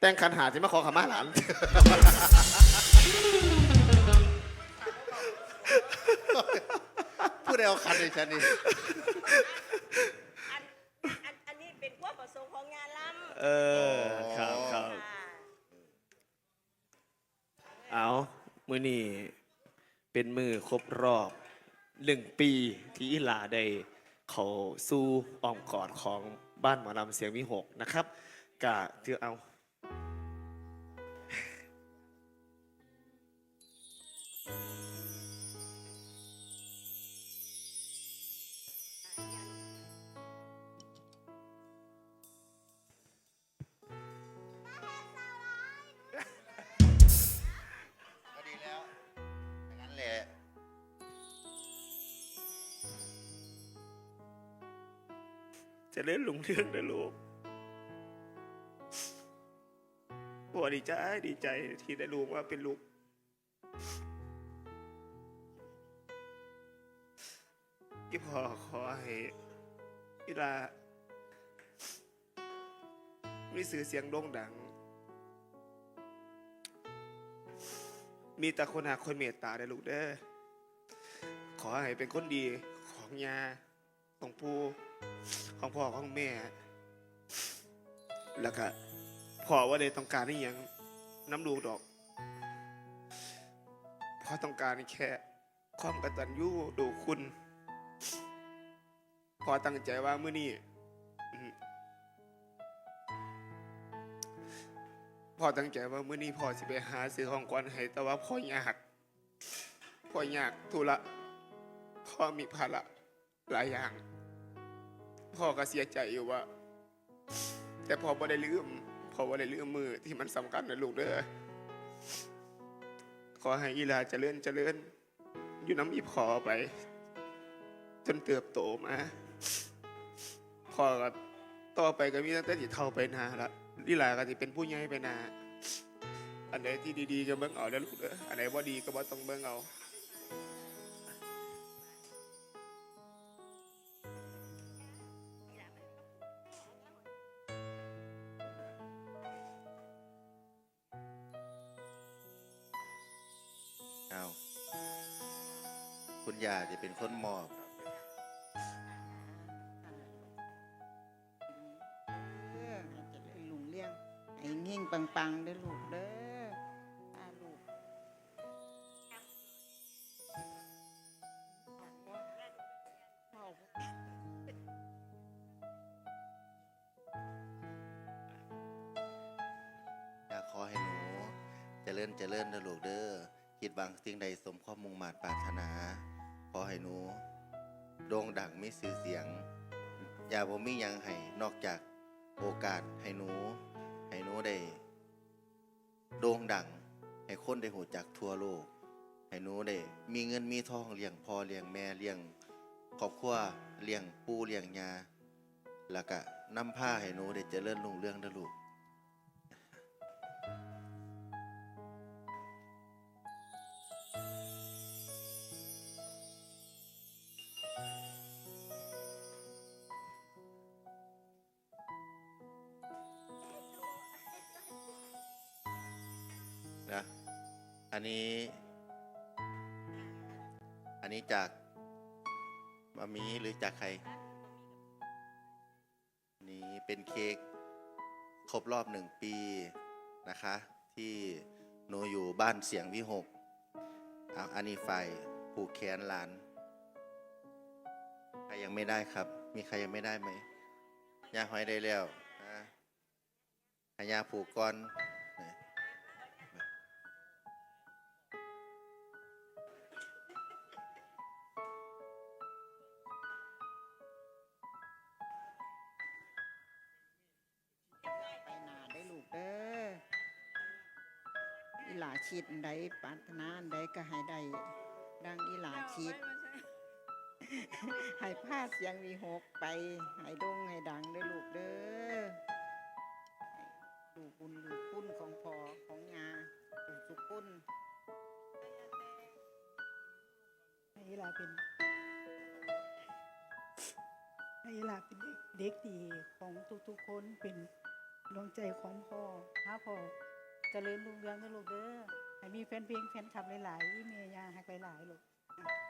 แต่งคันหาที่มาขอขมาหลาน ผู้ใดเอาคันในฉันนี่อันอันอันนี้เป็นความประสงค์ของงานลำเออครับครับค่ะเอามือนี่เป็นมือครบรอบหนึ่งปีที่อีหลาได้เขาสู้อ้อมกอดของบ้านหมอลำเสียงวิหกนะครับกะเถือเอา จะเล่นหลงเรื่องนะลูกบัวดีใจดีใจที่ได้รู้ว่าเป็นลูก ที่พ่อขอให้อีลามีสื่อเสียงโด่งดัง มีแต่คนหาคนเมตตาได้ลูกเด้อขอให้เป็นคนดีของยา ของปูของพ่อของแม่ แล้วก็พ่อว่าได้ต้องการนี่ยังน้ำลูกดอกพ่อต้องการแค่ความกตัญญูดูคุณพ่อตั้งใจว่าเมื้อนี้พ่อตั้งใจว่าเมื้อนี้พ่อสิไปหาซื้อของขวัญให้แต่ว่าพ่อยากพ่อยากธุระพ่อมีภาระ หลายอย่าง พ่อก็เสียใจอยู่ว่า แต่พ่อบ่ได้ลืมพ่อบ่ได้ลืมมือที่มันสำคัญนะลูกเด้อขอให้อีลาเจริญเจริญ อยู่น้ำอีพอไป จนเติบโตมาพ่อก็ต่อไปก็มีตั้งแต่ที่เท่าไปนาละอีลาก็จะเป็นผู้ใหญ่ไปนา อันไหนที่ดีๆก็เบิ่งเอาเด้อลูกเด้ออันไหนบ่ดีก็บ่ต้องเบิ่งเอา คุณยาจะเป็นคนมอบเออให้เจะได้ลุงเลี้ยงให้เง่งปังๆเด้อลูกเด้อพาลูกอยาขอให้หนูเจริญเจริญนะลูกเด้อคิดบางสิ่งใดสมความมุ่งมา่ปรารถนา อให้หนูโด่งดังมีชื่อเสียง อย่าบ่มียังให้นอกจากโอกาสให้หนู ให้หนูได้โด่งดัง ให้คนได้หูจักทั่วโลก ให้หนูได้มีเงินมีทองเลี้ยงพ่อเลี้ยงแม่เลี้ยงครอบครัวเลี้ยงปู่เลี้ยงยาแล้วก็นำผ้าให้หนูได้เจริญรุ่งเรืองเด้อลูก นะ อันนี้ อันนี้จากมามีหรือจากใครนนี้เป็นเค้กครบรอบหนึ่งปีนะคะ ที่หนูอยู่บ้านเสียงวิหกเอาอันนี้ไฟผูกแขนหลาน ใครยังไม่ได้ครับ มีใครยังไม่ได้ไหมย่าหอยได้แล้วนะให้ย่าผูกก่อน หลาชิดอันใดปรารถนาอันใดก็ให้ได้ดังอีหลาชิด ให้พาเสียงวีหกไป ให้ดงให้ดังได้อลูกเด้อลูกบุญลูกคุณของพ่อของยาลูกสุกุลให้ลาเป็นให้ลาเป็นเด็กดีของทุกๆคนเป็นดวงใจของพ่อหาพ่อ จริญรุ่งเรืองนะลูกเด้อให้มีแฟนเพลงแฟนคลับหลายๆอีเมียยาหักหลายๆลูกอะ